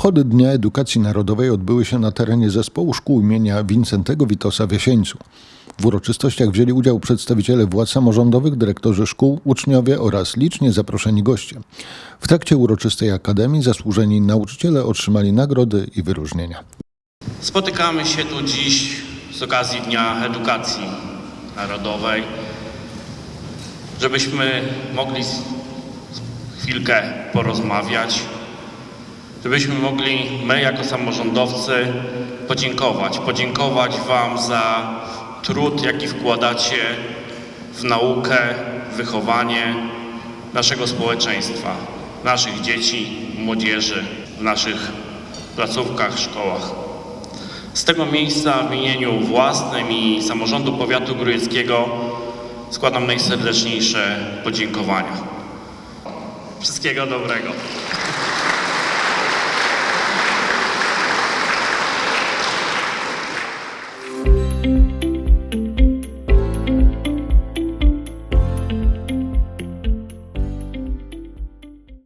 Obchody Dnia Edukacji Narodowej odbyły się na terenie zespołu szkół imienia Wincentego Witosa w Jasieńcu. W uroczystościach wzięli udział przedstawiciele władz samorządowych, dyrektorzy szkół, uczniowie oraz licznie zaproszeni goście. W trakcie uroczystej akademii zasłużeni nauczyciele otrzymali nagrody i wyróżnienia. Spotykamy się tu dziś z okazji Dnia Edukacji Narodowej, żebyśmy mogli chwilkę porozmawiać, żebyśmy mogli my jako samorządowcy podziękować. Podziękować Wam za trud, jaki wkładacie w naukę, wychowanie naszego społeczeństwa, naszych dzieci, młodzieży, w naszych placówkach, szkołach. Z tego miejsca w imieniu własnym i samorządu powiatu grójeckiego składam najserdeczniejsze podziękowania. Wszystkiego dobrego.